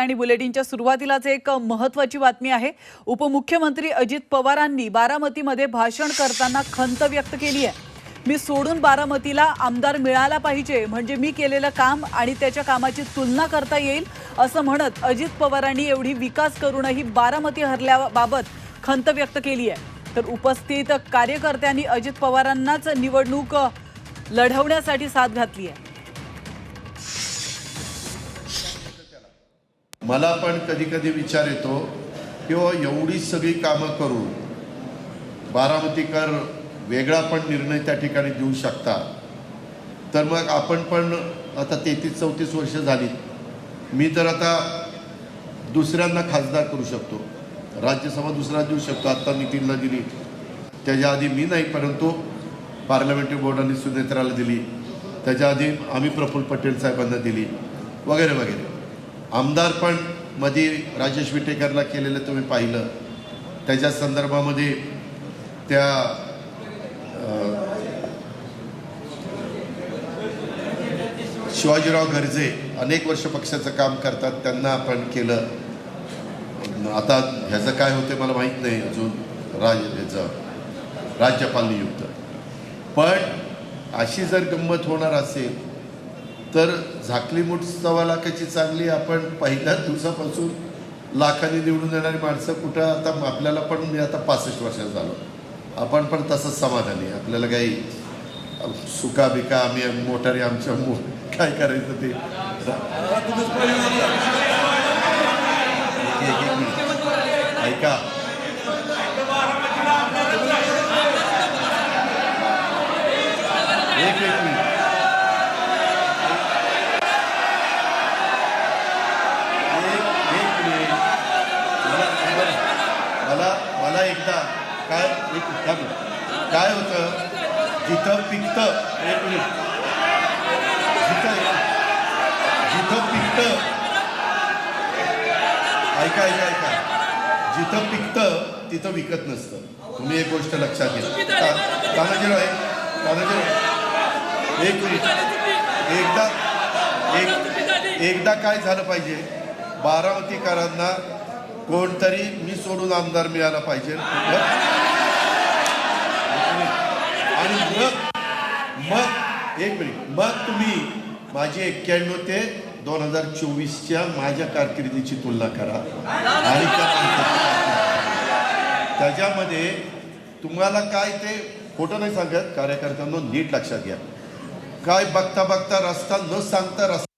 आणि बुलेटिनच्या सुरुवातीलाच एक महत्वाची बातमी आहे. उपमुख्यमंत्री अजित पवारांनी बारामतीमध्ये भाषण करताना खंत व्यक्त केली आहे. मी सोडून बारामतीला आमदार मिळाला पाहिजे म्हणजे मी केलेलं काम आणि त्याच्या कामाची तुलना करता येईल असं म्हणत अजित पवारांनी एवढी विकास करूनही बारामती हरल्याबाबत खंत व्यक्त केली आहे. तर उपस्थित कार्यकर्त्यांनी अजित पवारांनाच निवडणूक लढवण्यासाठी साथ घातली आहे. मला पण कधी कधी विचार येतो किंवा एवढी सगळी कामं करून बारामतीकर वेगळा पण निर्णय त्या ठिकाणी देऊ शकता. तर मग आपण पण आता तेहतीस चौतीस वर्ष झाली मी तर आता दुसऱ्यांना खासदार करू शकतो. राज्यसभा दुसरा देऊ शकतो. आत्ता नितीनला दिली. त्याच्या आधी मी नाही परंतु पार्लमेंटरी बोर्डाने सुनेत्राला दिली. त्याच्या आधी आम्ही प्रफुल्ल पटेल साहेबांना दिली. वगैरे वगैरे. आमदार पण मध्ये राजेश विटेकरला केलेलं तुम्ही पाहिलं. त्याच्या संदर्भामध्ये त्या शिवाजीराव गर्जे अनेक वर्ष पक्षाचं काम करतात त्यांना आपण केलं. आता ह्याचं काय होतं मला माहीत नाही अजून राज ह्याचं राज्यपाल नियुक्त. पण अशी जर गंमत होणार असेल तर झाकली मूठ सव्वा लाखाची चांगली आपण पहिल्याच दिवसापासून लाखांनी निवडून येणारी माणसं कुठं आता आपल्याला पण मी आता पासष्ट वर्षाचा झालो. आपण पण तसंच समाधानी. आपल्याला काही सुका बिका आम्ही मोटारी आमच्या मो काय करायचं ते? मला मला एकदा काय एक काय काय होतं? जिथं पिकतं एक मिनिट. जिथं जिथं पिकतं ऐका ऐका ऐका. जिथं पिकतं तिथं विकत नसतं. तुम्ही एक गोष्ट लक्षात घ्या. ता- तानाजीराव आहे तानाजीराव. एक मिनिट. एकदा एक एकदा काय झालं पाहिजे? बारामतीकरांना कोणतरी मी सोडून आमदार मिळाला पाहिजे. आणि मग मग एक मिनिट. मग तुम्ही माझी एक्क्याण्णव ते दोन हजार चोवीसच्या माझ्या कारकिर्दीची तुलना करा. आणि त्याच्यामध्ये तुम्हाला काय ते खोटं नाही सांगत. कार्यकर्त्यांना नीट लक्षात घ्या. काय बघता बघता रस्ता न सांगता रस्ता